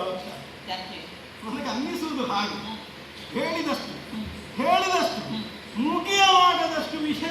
ಆಯಿತು ನನಗೆ ಅನ್ನಿಸುವುದು ಹಾಗೆ. ಹೇಳಿದಷ್ಟು ಹೇಳಿದಷ್ಟು ಮುಗಿಯವಾಗದಷ್ಟು ವಿಷಯ